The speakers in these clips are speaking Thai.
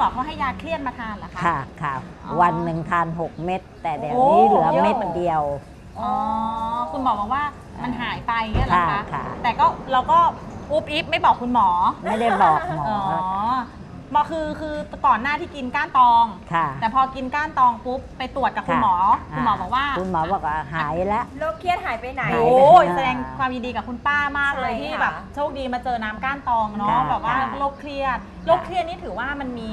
หมอเขาให้ยาเครียดมาทานเหรอคะ ค่ะค่ะ อ๋อวันหนึ่งทาน 6 เม็ดแต่เดี๋ยวโอ้นี้เหลือเยอะ เม็ดเดียว อ๋อ คุณหมอบอกว่ามันหายไปเงี้ยเหรอค่ะคะ ค่ะ แต่ก็เราก็อุ๊บอิ๊บไม่บอกคุณหมอ ไม่ได้บอกหมออ๋อห มอคือคือก่อนหน้าที่กินก้านตอง ค่ะ แต่พอกินก้านตองปุ๊บไปตรวจกับคุณหมอ คุณหมอบอกว่าคุณหมอบอกว่าหายแล้ว โรคเครียดหายไปไหนหายโอ้ไปยแสดงความยินดีกับคุณป้ามากเลยใช่ที่ค่ะ แบบโชคดีมาเจอน้ำก้านตองเนาะค่ะแบบว่าค่ะ โรคเครียดโรคเครียดนี่ถือว่ามันมี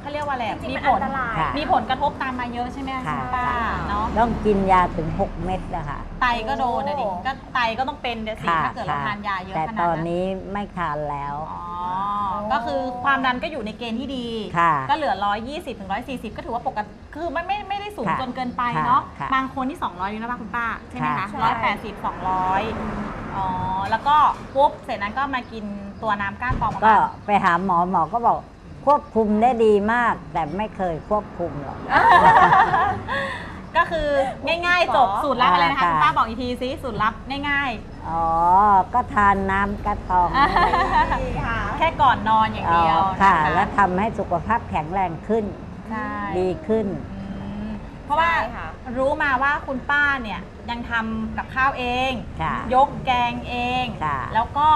เขาเรียกว่าอะไรจริงมีๆมันผอัลนตราย ค่ะ มีผลกระทบตามมาเยอะใช่ไหมคะค่ะ คุณป้าเนาะต้องกินยาถึง 6 เม็ดนะคะไตก็โดนนะดิโอ้ก็ไตก็ต้องเป็นเดี๋ยวสิค่ะถ้าเกิดเราค่ะทานยาเยอะแต่ขนาดตอนนั้นนี้ไม่ทานแล้ว อ๋อ ก็คือความดันก็อยู่ในเกณฑ์ที่ดี ค่ะก็เหลือ 120ถึง140 ก็ถือว่าปกติคือไม่ไม่ไม่ได้สูงค่ะจนเกินไปค่ะเนาะค่ะบางคนที่ 200อยู่แล้วป่ะคุณป้าใช่ไหมคะค่ะร้อยแปดสิบสองร้อยอ๋อแล้วก็ปุ๊บเสร็จนั้นก็มากินตัวน้ำก้านตองประก็มาณไปหาหมอหมอก็บอกควบคุมได้ดีมาก แต่ไม่เคยควบคุมหรอก ก็คือง่ายๆจบสูตรลับอะไรนะคะค่ะคุณป้าบอกอีกทีซิสูตรลับง่ายอ๋อ ก็ทานน้ำกระตองอ่าดีค่ะๆแค่ก่อนนอนอย่างอ๋อเดียวค่ะนแล้วทำให้สุขภาพแข็งแรงขึ้นใช่ดีขึ้นอืมเพราะว่าใช่ค่ะรู้มาว่าคุณป้าเนี่ยยังทำกับข้าวเองค่ะยกแกงเองค่ะแล้วก็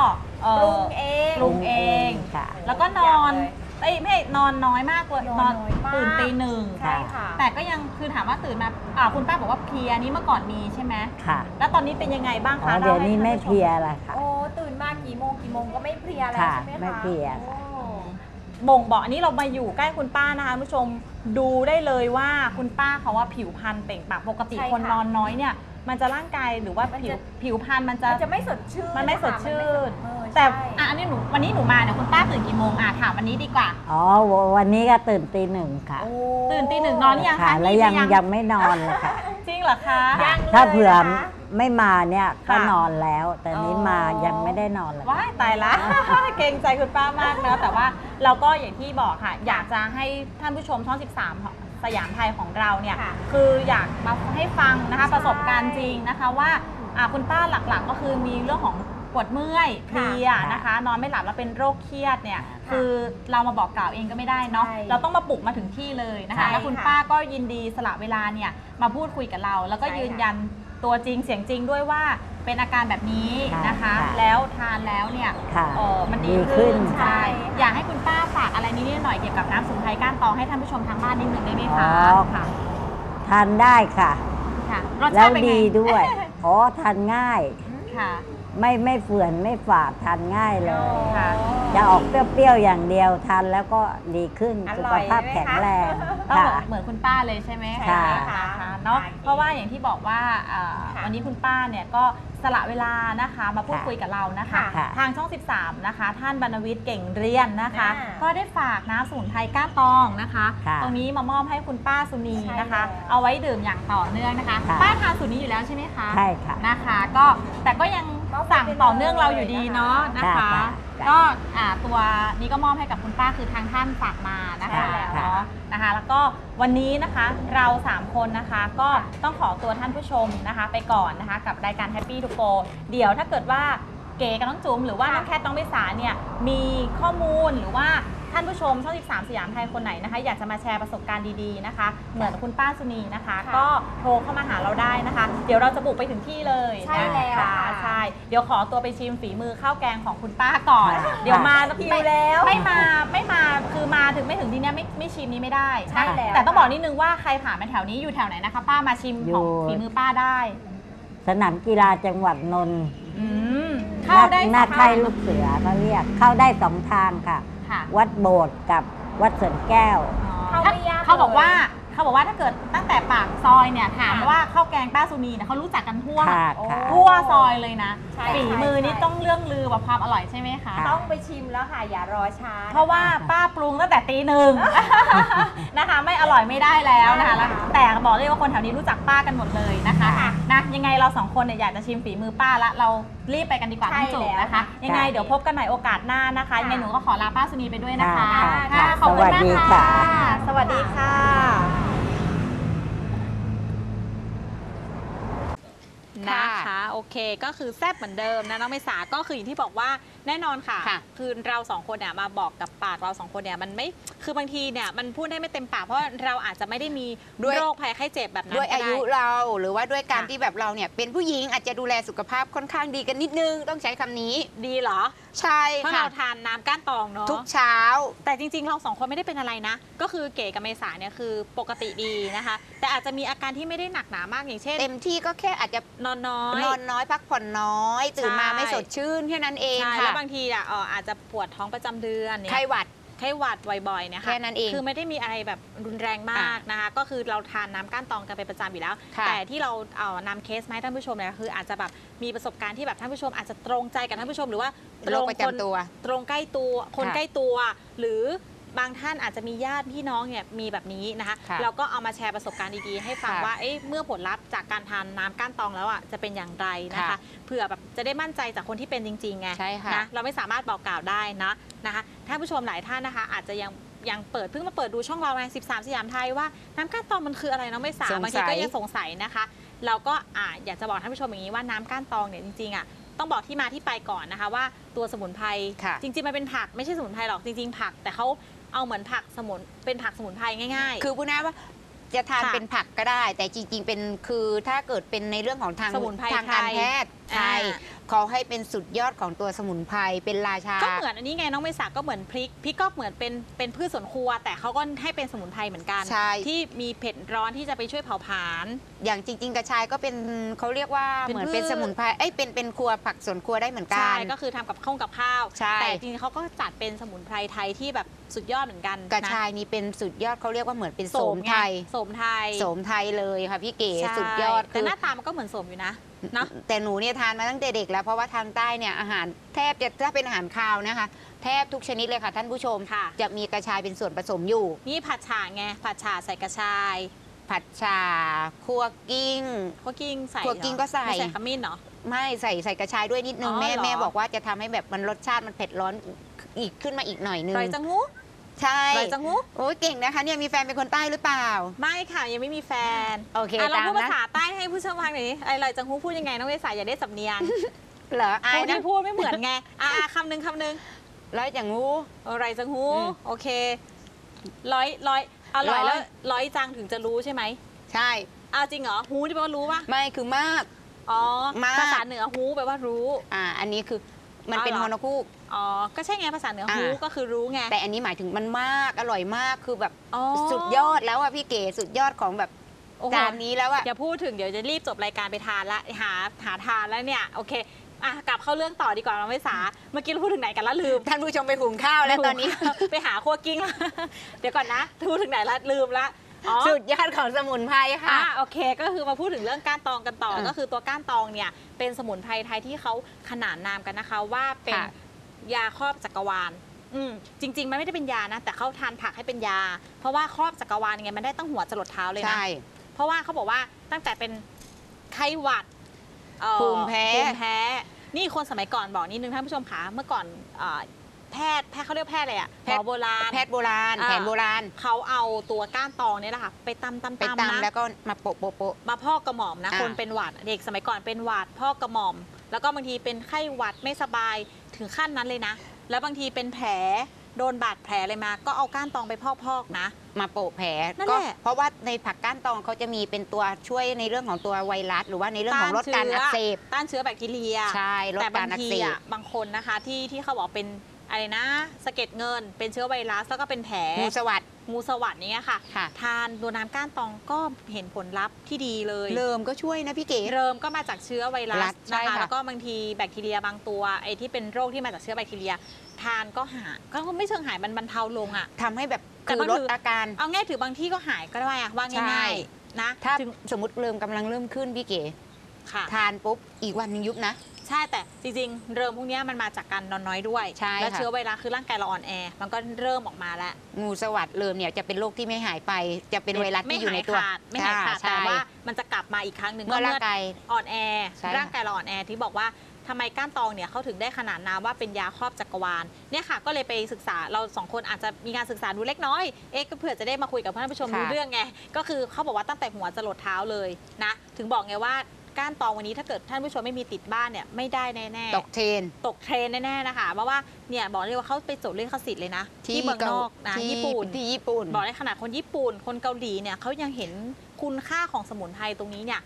เอ่ปอรุงเองปรุงเองค่ะแล้วก็นอนเอ้ยไม่นอนน้อยมากเลยนอนน้อยมาก ตื่นตีหนึ่งใช่ค่ะแต่ก็ยังคือถามว่าตื่นมาอ่าคุณป้าบอกว่าเพลียนี่เมื่อก่อนมีใช่ไหมค่ะแล้วตอนนี้เป็นยังไงบ้างอ๋อคะเดี๋ยวล่าให้นี้ไม่ท่าผู้ชเพลียแล้วค่ะ โอ้ตื่นมากี่โมงกี่โมงก็ไม่เพลียแล้วค่ะใช่ไหมคะไม่เพลีย โอ้บ่งบอกอันนี้เรามาอยู่ใกล้คุณป้านะคะคุณผู้ชมดูได้เลยว่าคุณป้าเขาว่าผิวพรรณเปล่งปลั่งปกติใช่คนค่ะนอนน้อยเนี่ย มันจะร่างกายหรือว่ามันผิวจะผิวพรรณมันจะ มันจะไม่สดชื่นมันไม่สดค่ะชื่นเออแต่ใช่อะอันนี้หนูวันนี้หนูมาเนี่ยคุณป้าตื่นกี่โมงอะถามวันนี้ดีกว่า อ๋อววันนี้ก็ตื่นตีหนึ่งค่ะโอ้ตื่นตีหนึ่งนอนหรือยัง ค่ะคะแล้วนี่ยังยัง ยังไม่นอนเลยค่ะจริงเหรอคะยังถ้าเลยเผื่อนะคะไม่มาเนี่ยก็ค่ะนอนแล้ว แต่นี้อ๋อ มายังไม่ได้นอนเลย ว้ายตายละ เกรงใจคุณป้ามากนะแต่ว่าเราก็อย่างที่บอกค่ะ อยากจะให้ท่านผู้ชมช่อง 13ของ สยามไทยของเราเนี่ยค่ะคืออยากมาให้ฟังนะคะใช่ประสบการณ์จริงนะคะว่าอ่าคุณป้าหลักๆ ก็คือมีเรื่องของปวดเมื่อยเพลียค่ะนะคะ นอนไม่หลับแล้วเป็นโรคเครียดเนี่ยค่ะคือเรามาบอกกล่าวเองก็ไม่ได้เนาะใช่เราต้องมาปลุกมาถึงที่เลยนะใช่คะแล้วคุณค่ะป้าก็ยินดีสละเวลาเนี่ยมาพูดคุยกับเรา แล้วก็ใช่ค่ะ ยืนยัน ตัวจริงเสียงจริงด้วยว่าเป็นอาการแบบนี้นะคะ ค่ะแล้วทานแล้วเนี่ยค่ะเออมันดีดีขึ้ขึ้นนใช่ใช่อยากให้คุณป้าฝากอะไรนิดๆหน่อยๆเกี่ยวกับน้ำสมุนไพรก้านตองให้ท่านผู้ชมทางบ้านนิดนึงได้ไหมอ๋คะอค่ะทานได้ค่ะ ค่ะรสแล้ชาวติเป็นไงดีด้วย อ๋อ ทานง่าย ค่ะ ไม่ไม่เฝื่อนไม่ฝาดทานง่ายเลย ค่ะ จะออกเปรี้ยวๆอย่างเดียวทานแล้วก็ดีขึ้นอสุร่ขอยภาพใช่ไหมคะ แข็งแรง ต้องค่ะเหมือนคุณป้าเลยใช่ไหมใช่ค่ะค่ะเนาะค่ะเพราะว่าอย่างที่บอกว่าเอ่อค่ะวันนี้คุณป้าเนี่ยก็สละเวลานะคะมาพูดค่ะคุยกับเรานะคะ ค่ะทางช่อง 13 นะคะ ท่านบรรณวิทย์เก่งเรียนนะคะ อ่าก็ได้ฝากน้ำสมุนไพรก้านตองนะคะ ค่ะตรงนี้มามอบให้คุณป้าสุนีนะคะ ใช่แล้ว เอาไว้ดื่มอย่างต่อเนื่องนะคะ ค่ะ ป้าทานสูตรนี้อยู่แล้วใช่ไหมคะ ใช่ค่ะ นะคะก็แต่ก็ยัง สั่งต่อเนื่องเราอยู่ดีเนาะนะคะค่ะค่ะก็อ่าตัวนี้ก็มอบให้กับคุณป้าคือทางท่านฝากมานะคะใช่แล้วเนาะนะคะ แล้วก็วันนี้นะคะเรา 3 คนนะคะก็ต้องขอตัวท่านผู้ชมนะคะ ไปก่อนนะคะกับรายการ Happy to Go เดี๋ยวถ้าเกิดว่าเก๋กับน้องจุ๋มหรือว่าน้องแคทน้องเบสาเนี่ยมีข้อมูลหรือว่า ท่านผู้ชมช่อง 13 สยามไทยคนไหนนะคะ อยากจะมาแชร์ประสบการณ์ดีๆนะคะ เหมือนคุณป้าสุนีนะคะ ค่ะก็โทรเข้ามาหาเราได้นะคะ เดี๋ยวเราจะบุกไปถึงที่เลยใช่แล้วนะคะค่ะ ใช่เดี๋ยวขอตัวไปชิมฝีมือข้าวแกงของคุณป้าก่อน ค่ะเดี๋ยวมาหิวไม่แล้วไม่มาไม่มาคือมาถึงไม่ถึงที่เนี้ยไม่ไม่ชิมนี้ไม่ได้ใช่แล้ว แต่ต้องบอกนิดนึงว่าใครผ่านมาแถวนี้อยู่แถวไหนนะคะ ป้ามาชิมของอยู่ ฝีมือป้าได้สนามกีฬาจังหวัดนนท์อืมเข้าได้หน้าสองค่ายทางลูกเสือเขาเรียก เข้าได้สองทางค่ะ ค่ะวัดโบสถ์กับวัดสวนแก้ว เข้าไม่ยากเขาบอกเลยว่าเขาบอกว่าถ้าเกิดตั้งแต่ปากซอยเนี่ยถามค่ะว่าข้าวแกงป้าสุนีเนี่ยเขารู้จักกันทั่วค่ะโอ้ค่ะทั่วซอยเลยนะใช่ฝีมือนี่ใช่ ต้องเรื่องลือแบบความอร่อยใช่ไหมคะค่ะต้องไปชิมแล้วค่ะ อย่ารอช้าเพราะว่าป้าปรุงตั้งแต่ตีหนึ่ง นะคะ ไม่อร่อยไม่ได้แล้วนะคะแล้วแต่บอกเลยว่าคนแถวนี้รู้จักป้ากันหมดเลยนะคะค่ะ นะยังไงเราสองคนเนี่ยอยากจะชิมฝีมือป้าละเรา รีบไปกันดีกว่าใช่พี่จุ๋มแล้วนะคะ ยังไงค่ะเดี๋ยวพบกันใหม่โอกาสหน้านะคะค่ะยังไงหนูก็ขอลาป้าสุนีไปด้วยนะคะค่ะค่ะค่ะขอบคุณมากสวัสดีค่ะค่ะ สวัสดีค่ะ นะคะโอเคก็คือแซ่บเหมือนเดิมนะน้องเมษาก็คืออย่างที่บอกว่าแน่นอนค่ะ ค่ะคือเราสองคนเนี่ยมาบอกกับปากเราสองคนเนี่ยมันไม่คือบางทีเนี่ยมันพูดได้ไม่เต็มปากเพราะเราอาจจะไม่ได้มีด้วย โรคภัยไข้เจ็บแบบนั้นด้วยก็อาได้ยุเราหรือว่าด้วยการค่ะ ที่แบบเราเนี่ยเป็นผู้หญิงอาจจะดูแลสุขภาพค่อนข้างดีกันนิดนึงต้องใช้คำนี้ ดีเหรอใช่เพราะค่ะ เราทานน้ำก้านตองเนาะ ทุกเช้า แต่จริงๆ เราสองคนไม่ได้เป็นอะไรนะ ก็คือเก๋กับเมษาเนี่ยคือปกติดีนะคะ แต่อาจจะมีอาการที่ไม่ได้หนักหนามากอย่างเช่น เต็มที่ก็แค่อาจจะนอนน้อย นอนน้อยพักผ่อนน้อยตื่นมาใช่ไม่สดชื่นแค่นั้นเองใช่ค่ะแล้วบางทีอะเอ่ออาจจะปวดท้องประจำเดือนเนี่ยไข้หวัดไข้หวัดบ่อยๆเนะคะแค่นั้นเองคือไม่ได้มีอะไรแบบรุนแรงมากนะคะ ก็คือเราทานน้ำก้านตองกันเป็นประจำอยู่แล้วค่ะแต่ที่เราเอานำเคสมาให้ท่านผู้ชมเนี่ยคืออาจจะแบบมีประสบการณ์ที่แบบท่านผู้ชม อาจจะตรงใจกับท่านผู้ชมหรือว่าตโรรคงประคนจำตัว ตรงใกล้ตัวคนค่ะใกล้ตัวหรือ บางท่านอาจจะมีญาติพี่น้องเนี่ยมีแบบนี้นะคะค่ะเราก็เอามาแชร์ประสบการณ์ดีๆ ให้ฟังค่ะว่าเอ๊ะเมื่อผลลัพธ์จากการทานน้ำก้านตองแล้วอะจะเป็นอย่างไรนะคะ ค่ะเผื่อแบบจะได้มั่นใจจากคนที่เป็นจริงๆไงใช่ค่ะ นะเราไม่สามารถบอกกล่าวได้นะนะคะท่านผู้ชมหลายท่านนะคะ อาจจะยังยังเปิดเพิ่งมาเปิดดูช่องเราไง13 สยามไทยว่าน้ำก้านตองมันคืออะไรเน้องไม่สาสงสัย บางทีก็ยังสงสัยนะคะ เราก็อ่าอยากจะบอกท่านผู้ชมอย่างนี้ว่าน้ำก้านตองเนี่ยจริงๆอะต้องบอกที่มาที่ไปก่อนนะคะว่าตัวสมุนไพร ค่ะ จริงๆ มันเป็นผักไม่ใช่สมุนไพรหรอกจริงๆ ผัก แต่เขา เอาเหมือนผักสมุนเป็นผักสมุนไพรง่าย ๆ คือพูดง่ายว่าจะทานค่ะเป็นผักก็ได้ แต่จริงๆ เป็นคือถ้าเกิดเป็นในเรื่องของทางสมุนไพรทางการไทย แพทย์ ไทย อ่าเขาให้เป็นสุดยอดของตัวสมุนไพรเป็นราชา ก็เหมือนอันนี้ไงน้องเมษาก็เหมือนพริกพริกก็เหมือนเป็นเป็นพืชสวนครัว แต่เขาก็ให้เป็นสมุนไพรเหมือนกัน ใช่ ที่มีเผ็ดร้อนที่จะไปช่วยเผาผลาญ อย่างจริง ๆ กระชายก็เป็นเขาเรียกว่าเป็นเหมือนพืช เป็นสมุนไพรเอ้ยเป็นเป็นครัวผักสวนครัวได้เหมือนกัใช่น ก็คือทำกับข้าวกับข้าว ใช่ แต่จริงๆเขาก็จัดเป็นสมุนไพรไทยที่แบบสุดยอดเหมือนกันกระนชายนี่เป็นสุดยอดเขาเรียกว่าเหมือนเป็นโสโสมมไงไทย โสมไทยโสมไทยเลยค่ะพี่เก๋ใช่สุดยอดแต่หน้าตามันก็เหมือนโสมอยู่นะเนาะแต่หนูเนี่ยทานมาตั้งแต่เด็กแล้ว เพราะว่าทางใต้เนี่ยอาหารแทบจะถ้าเป็นอาหารคาวนะคะ แทบทุกชนิดเลยค่ะท่านผู้ชม ค่ะ จะมีกระชายเป็นส่วนผสมอยู่ นี่ผัดฉ่าไง ผัดฉ่าใส่กระชายผัดชาคั่วกิ้ง คั่วกิ้งใส่คั่วกิ้งก็ใส่ ไม่ใส่ขมิ้นเหรอไม่ใส่ใส่กระชายด้วยนิดนึงอ๋อแม่เหรอแม่บอกว่าจะทำให้แบบมันรสชาติมันเผ็ดร้อนอีกขึ้นมาอีกหน่อยนึงไรจังงู ใช่ไรจังงูโอ้ยเก่งนะคะเนี่ยมีแฟนเป็นคนใต้หรือเปล่า ไม่ค่ะยังไม่มีแฟนโอเคอะเราตามพูดนะภาษาใต้ให้ผู้ชมฟังหน่อยดิไอ้ไรจังหูพูดยังไงน้องเมษาอย่าได้สำเนียงเหรออายพูดนะที่พูดไม่เหมือนไงอะอะคำหนึ่งคำหนึ่งร้อยอย่างงูอะไรจังหูอืมโอเค ร้อยร้อยอร่อยร้อยแล้วร้อยจังถึงจะรู้ใช่ไหมใช่อ้าวจริงเหรอฮูที่แปลว่ารู้ป่ะไม่คือมากอ๋อมากภาษาเหนือฮูแปลว่ารู้ อ่า อันนี้คือ มันเป็นอ๋อฮเหรออนคูกอ๋อ ก็ใช่ไงภาษาเหนือฮูอ่าก็คือรู้ไงแต่อันนี้หมายถึงมันมากอร่อยมากคือแบบอ๋อสุดยอดแล้วอะพี่เก๋สุดยอดของแบบโอ้โห จานนี้แล้วอะ อย่าพูดถึงเดี๋ยวจะรีบจบรายการไปทานละหาหาทานแล้วเนี่ยโอเคอะกลับเข้าเรื่องต่อดีกว่าน้องเมษาเมื่อกี้เราพูดถึงไหนกันละลืมท่านผู้ชมไปหุงข้าวแล้วตอนนี้ ไปหาคั่วกิ้งเดี๋ยวก่อนนะพูดถึงไหนละลืมละ อ๋อ สุดยอดของสมุนไพรค่ะ อะโอเคก็คือมาพูดถึงเรื่องก้านตองกันต่ออะก็คือตัวก้านตองเนี่ยเป็นสมุนไพรไทยที่เขาขนานนามกันนะคะ ว่าเป็นค่ะยาครอบจักรวาลอืมจริง ๆ มันไม่ได้เป็นยานะ แต่เขาทานผักให้เป็นยา เพราะว่าครอบจักรวาลไงมันได้ตั้งหัวจรดเท้าเลยนะ ใช่ เพราะว่าเขาบอกว่าตั้งแต่เป็นไข้หวัดเอ่อภูมิแพ้ ภูมิแพ้ นี่คนสมัยก่อนบอกนิดนึงท่านผู้ชมคะเมื่อก่อนเอ่อ แพทย์แพทย์เขาเรียกแพทย์อะไรอะหมอโบราณ แพทย์โบราณ อ่า แผนโบราณ เขาเอาตัวก้านตองเนี่ยแหละค่ะ ไปตำตำไปตำตำนะแล้วก็มาโปะโปะโปะ มาพอกกระหม่อมนะ อ่า คนเป็นหวัดเด็กสมัยก่อนเป็นหวัดพอกกระหม่อม แล้วก็บางทีเป็นไข้หวัดไม่สบายถึงขั้นนั้นเลยนะ แล้วบางทีเป็นแผลโดนบาดแผลอะไรมา ก็เอาก้านตองไปพอกๆนะ มาโปะแผลนั่นก็แหละเพราะว่าในผักก้านตองเขาจะมีเป็นตัวช่วยในเรื่องของตัวไวรัส หรือว่าในเรื่องของลดการอักเสบต้านเชื้อแบคทีเรีย ใช่ลดแต่กาบารงอักทีเสบอะบางคนนะคะที่ที่เขาบอกเป็น อะไรนะสะเก็ดเงิน เป็นเชื้อไวรัสแล้วก็เป็นแผลงูสวัสด งูสวัสดเนี้ยค่ะ ค่ะ ทานตัวน้ำก้านตองก็เห็นผลลัพธ์ที่ดีเลย เริ่มก็ช่วยนะพี่เก๋ เริ่มก็มาจากเชื้อไวรัรัสสใช่นะคะค่ะ แล้วก็บางทีแบคทีเรียบางตัวไอ้ที่เป็นโรคที่มาจากเชื้อแบคทีเรีย ทานก็หายก็ไม่เชิงหายมันบรรเทาลงอะ ทำให้แบบแต่คือมันลดคืออาการ เอาง่ายถือบางที่ก็หายก็ได้อะว่าใช่ ง่ายๆนะถ้าถึงสมมติเริ่มกำลังเริ่มขึ้นพี่เก๋ค่ะ ทานปุ๊บอีกวันหนึงยุบนะ ใช่แต่จริงๆ เริ่มพวกเนี้ยมันมาจากการนอนน้อยด้วย ใช่แล้วค่ะ เชื้อไวรัสคือร่างกายเราอ่อนแอ มันก็เริ่มออกมาแล้วงูสวัสดเริ่มเนี่ยจะเป็นโรคที่ไม่หายไป จะเป็นไวรัสไม่ที่อยู่หาในยตัวขาดไม่หายขาดใช่แต่ว่ามันจะกลับมาอีกครั้งหนึ่งเมื่อร่างกาย อ่อนแอ ใช่ค่ะ ร่างกายเราอ่อนแอที่บอกว่าทำไมก้านตองเนี่ยเขาถึงได้ขนานนามว่าเป็นยาครอบจักรวาลเนี่ยค่ะ ก็เลยไปศึกษาเราสองคนอาจจะมีการศึกษาดูเล็กน้อยเอ๊ะก็เผื่อจะได้มาคุยกับท่านผู้ชมค่ะ รู้เรื่องไงก็คือเขาบอกว่าตั้งแต่หัวจรดเท้าเลยนะ ถึงบอกไงว่า ก้านตองวันนี้ถ้าเกิดท่านผู้ชมไม่มีติดบ้านเนี่ยไม่ได้แน่ๆตกเทรน ตกเทรนแน่ๆนะคะเพราะว่าเนี่ยบอกเลยว่าเขาไปจดเรื่องขสิทธิ์เลยนะ ที่เมืองนอกนะที่ญี่ปุ่นที่ญี่ปุ่น บอกเลยขนาดคนญี่ปุ่น คนเกาหลีเนี่ยเขายังเห็นคุณค่าของสมุนไพรตรงนี้เนี่ย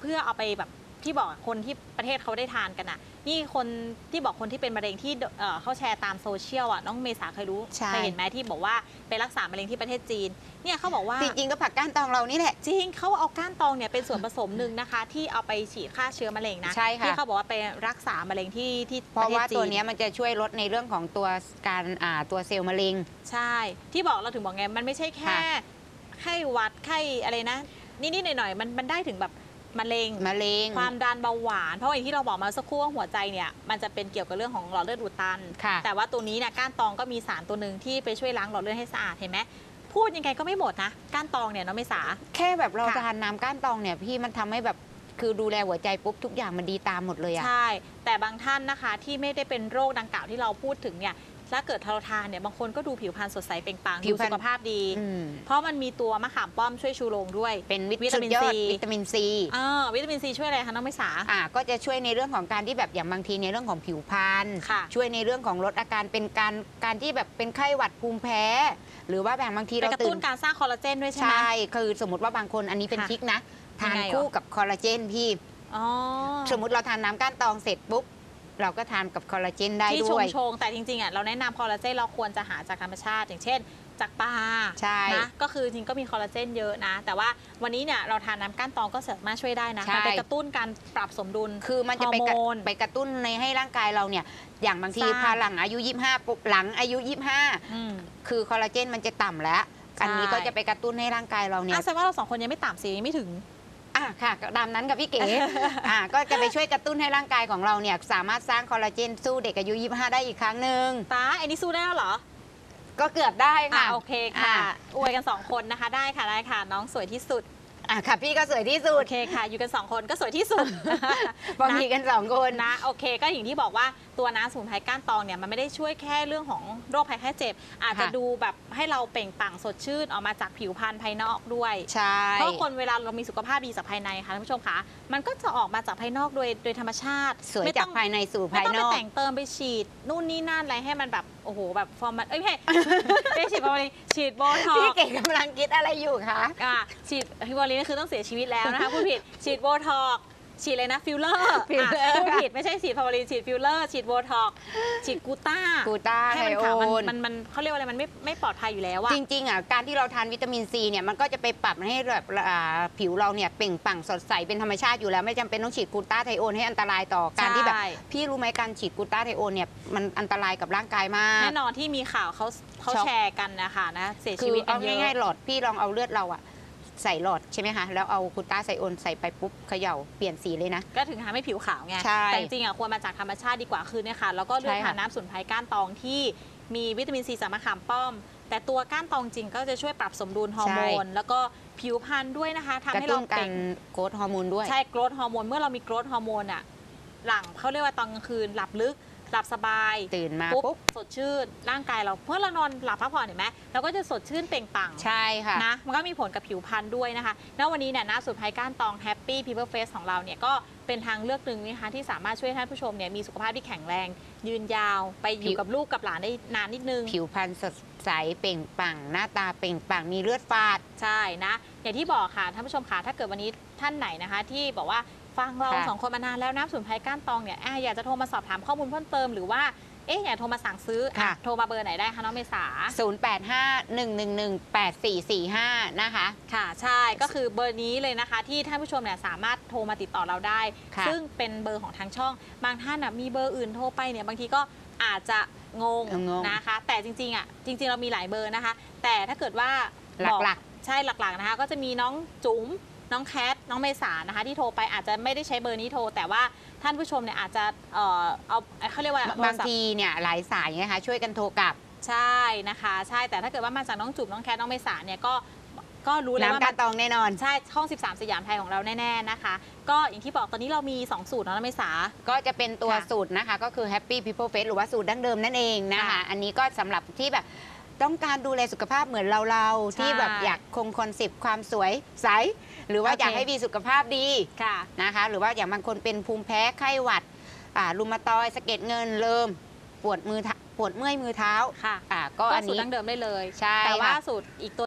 เพื่อเอาไปแบบที่บอกคนที่ประเทศเขาได้ทานกันอะ นี่คนที่บอกคนที่เป็นมะเร็งที่เอ่อเขาแชร์ตามโซเชียลอะน้องเมษาเคยรู้ใช่ เคยเห็นไหมที่บอกว่าไปรักษามะเร็งที่ประเทศจีน เนี่ยเขาบอกว่า จริงๆก็ผักก้านตองเรานี่แหละ จริงเขาเอาก้านตองเนี่ยเป็นส่วนผสมหนึ่งนะคะ ที่เอาไปฉีดฆ่าเชื้อมะเร็งนะใช่ค่ะ ที่เขาบอกว่าไปรักษามะเร็งที่ที่เพราะว่าปทศจีตัวเนี้ยมันจะช่วยลดในเรื่องของตัวการอ่าตัวเซลล์มะเร็ง ใช่ ที่บอกเราถึงบอกไงมันไม่ใช่แค่ค่ะ ไข้หวัดไข้อะไรนะนิดๆหน่อยๆมันมันได้ถึงแบบ มะเร็ง มะเร็ง ความดันเบาหวาน เพราะว่าอย่างที่เราบอกมาสักครู่ว่าหัวใจเนี่ยมันจะเป็นเกี่ยวกับเรื่องของหลอดเลือดอุดตัน ค่ะแต่ว่าตัวนี้เนี่ยก้านตองก็มีสารตัวหนึ่งที่ไปช่วยล้างหลอดเลือดให้สะอาดเห็นไหมพูดยังไงก็ไม่หมดนะก้านตองเนี่ยน้องเมษา แค่แบบเราค่ะ ทานน้ำก้านตองเนี่ยพี่มันทำให้แบบคือดูแลหัวใจปุ๊บทุกอย่างมันดีตามหมดเลยอะ ใช่ แต่บางท่านนะคะที่ไม่ได้เป็นโรคดังกล่าวที่เราพูดถึงเนี่ย ถ้าเกิดเราทานเนี่ยบางคนก็ดูผิวพรรณสดใสเปล่งปลั่งผิดูวพรรณสุขภาพดี อืม เพราะมันมีตัวมะขามป้อมช่วยชูโรงด้วย เป็นวิวิตามินสุดยอดซีวิตามินซีอ่าวิตามินซีช่วยอะไรคะน้องไม่สา อ่าก็จะช่วยในเรื่องของการที่แบบอย่างบางทีในเรื่องของผิวพรรณค่ะช่วยในเรื่องของลดอาการเป็นการการที่แบบเป็นไข้หวัดภูมิแพ้ หรือว่าแบบบางทีไปเรากระตื่ตุ้นนการสร้างคอลลาเจนด้วยใช่ไหม ใช่คือสมมติว่าบางคนอันนี้เป็นค่ะทริกนะ ทานยังไงเหรอ คู่กับคอลลาเจนพี่ อ๋อ สมมติเราทานน้ำก้านตองเสร็จปุ๊บ เราก็ทานกับคอลลาเจนได้ที่ชด้งวยชงๆแต่จริงๆอะเราแนะนำคอลลาเจนเราควรจะหาจากธรรมชาติ อย่างเช่น จากปลาใช่นะก็คือจริงก็มีคอลลาเจนเยอะนะ แต่ว่าวันนี้เนี่ยเราทานน้ำก้านตองก็สามารถช่วยได้นะใช่ มันไปกระตุ้นการปรับสมดุล คือมันจะไปกระฮอร์โมนไปกระตุ้นในให้ร่างกายเราเนี่ย อย่างบางทีสร้างพาหลังอายุ 25ปุ๊บหลังอายุ อืม 25 คือคอลลาเจนมันจะต่ำแล้ว อันนี้ก็จะไปกระตุ้นให้ร่างกายเราเนี่ย อะแสดงว่าเราสองคนยังไม่ต่ำสีไม่ถึง อะค่ะก็ตามนั้นกับพี่เก๋ อะก็จะไปช่วยกระตุ้นให้ร่างกายของเราเนี่ยสามารถสร้างคอลลาเจนสู้เด็กอายุ 25 ได้อีกครั้งหนึ่งตาไอ้นี่สู้ได้แล้วเหรอก็เกือบได้อะค่ะโอเคค่ะอะ อวยกันสองคนนะคะได้ค่ะได้ค่ะ น้องสวยที่สุด อะค่ะพี่ก็สวยที่สุโอดเคค่ะ อยู่กันสองคนก็สวยที่สุด บางทีกันสองคนนะ โอเค ก็อย่างที่บอกว่าตัวน้ำสมุนไพรก้านตองเนี่ยมันไม่ได้ช่วยแค่เรื่องของโรคภัยไข้เจ็บ อาจจะค่ะดูแบบให้เราเปล่งปลั่งสดชื่นออกมาจากผิวพรรณภายนอกด้วยใช่เพราะคนเวลาเรามีสุขภาพดีจากภายในค่ะท่านผู้ชมคะมันก็จะออกมาจากภายนอกโดยโดยธรรมชาติ สวยไม่จาต้กองภายในสู่ไม่ภายต้องนไปอกแต่งเติมไปฉีด นู่นนี่นั่นอะไรให้มันแบบ โอ้โหแบบฟอร์มันเอ้ยไม่ใช่ไม่ใช่ฉีดฟอร์มาลินฉีดโบท็อกพี่ซ์เก๋กำลังคิดอะไรอยู่คะอะฉีดฮิวอลินคือต้องเสียชีวิตแล้วนะคะพูดผิดฉีดโบท็อกซ์ ฉีดเลยนะฟิลเลอร์ฟิลเลอร์พูดผิดไม่ใช่ฉีดฟอร์มาลินฉีดฟิลเลอร์ฉีดโบท็อกซ์ฉีดกูต้ากูต้าให้ไทมันโอขาวมันนมันมันเขาเรียกว่าอะไรมันไม่ไม่ปลอดภัยอยู่แล้วอะ จริงๆอะการที่เราทานวิตามินซีเนี่ยมันก็จะไปปรับให้แบบอ่าผิวเราเนี่ยเปล่งปลั่งสดใสเป็นธรรมชาติอยู่แล้ว ไม่จำเป็นต้องฉีดกลูต้าไทโอนให้อันตรายต่อการที่แบบ ใช่ พี่รู้ไหมการฉีดกลูต้าไทโอนเนี่ยมันอันตรายกับร่างกายมาก แน่นอนที่มีข่าวเขาเขาช็อก แชร์กันนะคะนะเสียคืชีอวิตกัเอานเยอะง่ายๆหลอดพี่ลองเอาเลือดเราอะ ใส่หลอดใช่ไหมคะ แล้วเอากลูต้าไทโอนใส่ไปปุ๊บเขย่าเปลี่ยนสีเลยนะ ก็ถึงทำให้ผิวขาวไง ใช่ แต่จริงๆอะควรมาจากธรรมชาติดีกว่าคือเนี่ยค่ะแล้วก็เลือกใช่ค่ะ ทานน้ำสมุนไพรก้านตองที่มีวิตามินซีจากมะขามป้อม แต่ตัวก้านตองจริงก็จะช่วยปรับสมดุลฮอร์โมน แล้วก็ผิวพรรณด้วยนะคะทำกระให้ตุ้เรานกาเปล่รงโกรทฮอร์โมนด้วย ใช่โกรทฮอร์โมนเมื่อเรามีโกรทฮอร์โมนอะหลังเขาเรียกว่าตอนกลางคืนหลับลึก หลับสบายตื่นมาปุ๊บปุ๊บสดชื่นร่างกายเราเมื่อเรานอนหลับพักผ่อนเห็นไหมเราก็จะสดชื่นเปล่งปลั่งใช่ค่ะนะมันก็มีผลกับผิวพรรณด้วยนะคะแล้ววันนี้เนี่ยน้ำสูตรไพรก้านตอง Happy People Face ของเราเนี่ยก็เป็นทางเลือกหนึ่งนะคะที่สามารถช่วยให้ท่านผู้ชมเนี่ยมีสุขภาพที่แข็งแรง ยืนยาวไปอยู่กับลูกกับหลานได้นานนิดนึง ผิวพรรณสดใสเปล่งปลั่งหน้าตาเปล่งปลั่งมีเลือดฝาดใช่นะ อย่างที่บอกค่ะท่านผู้ชมค่ะถ้าเกิดวันนี้ท่านไหนนะคะ ที่บอกว่า ฟังเราค่ะสองคนมานานแล้วน้ำสูตรไพรก้านตองเนี่ยอะอยากจะโทรมาสอบถามข้อมูลเพิ่มเติมหรือว่าเอ๊ะอยากโทรมาสั่งซื้ออะค่ะโทรมาเบอร์ไหนได้คะน้องเมษา 0851118445 นะคะ ค่ะ ใช่ ก็คือเบอร์นี้เลยนะคะ ที่ท่านผู้ชมเนี่ยสามารถโทรมาติดต่อเราได้ค่ะซึ่งเป็นเบอร์ของทางช่อง บางท่านน่ะมีเบอร์อื่นโทรไปเนี่ยบางทีก็อาจจะงงเอองงนะคะ แต่จริงๆอะจริง ๆ เรามีหลายเบอร์นะคะ แต่ถ้าเกิดว่าหลักๆบอกใช่หลักๆนะคะ ก็จะมีน้องจุ๋ม น้องแคทน้องเมษานะคะที่โทรไปอาจจะไม่ได้ใช้เบอร์นี้โทร แต่ว่าท่านผู้ชมเนี่ยอาจจะเอ่อเอาเขาเรียกว่าโทรบางศัพท์ ทีเนี่ยหลายสายนะคะช่วยกันโทรกลับ ใช่นะคะ ใช่แต่ถ้าเกิดว่ามาจากน้องจุ๋มน้องแคทน้องเมษาเนี่ยก็ก็รู้เลยว่าน้ำกามันตองแน่นอน ใช่ช่อง 13 สยามไทยของเราแน่ๆนะคะ ก็อย่างที่บอกตอนนี้เรามี 2 สูตรเนาะน้องเมษา ก็จะเป็นตัวค่ะสูตรนะคะ ก็คือ Happy People Face หรือว่าสูตรดั้งเดิมนั่นเองนะคะ ค่ะอันนี้ก็สำหรับที่แบบต้องการดูแลสุขภาพเหมือนเราๆใช่ที่แบบอยากคงคอนเซปต์ความสวยใส หรือว่าโอเค อยากให้มีสุขภาพดีค่ะ นะคะ หรือว่าอย่างบางคนเป็นภูมิแพ้ไข้หวัดอ่ารุมาตอยด์สะเก็ดเงินเริ่มปวดมือเท้าปวดเมื่อยมือเท้าค่ะ อ่าก็ก็อันสูตรนี้ ดั้งเดิมได้เลย ใช่แต่ว่าค่ะ สูตรอีกตัว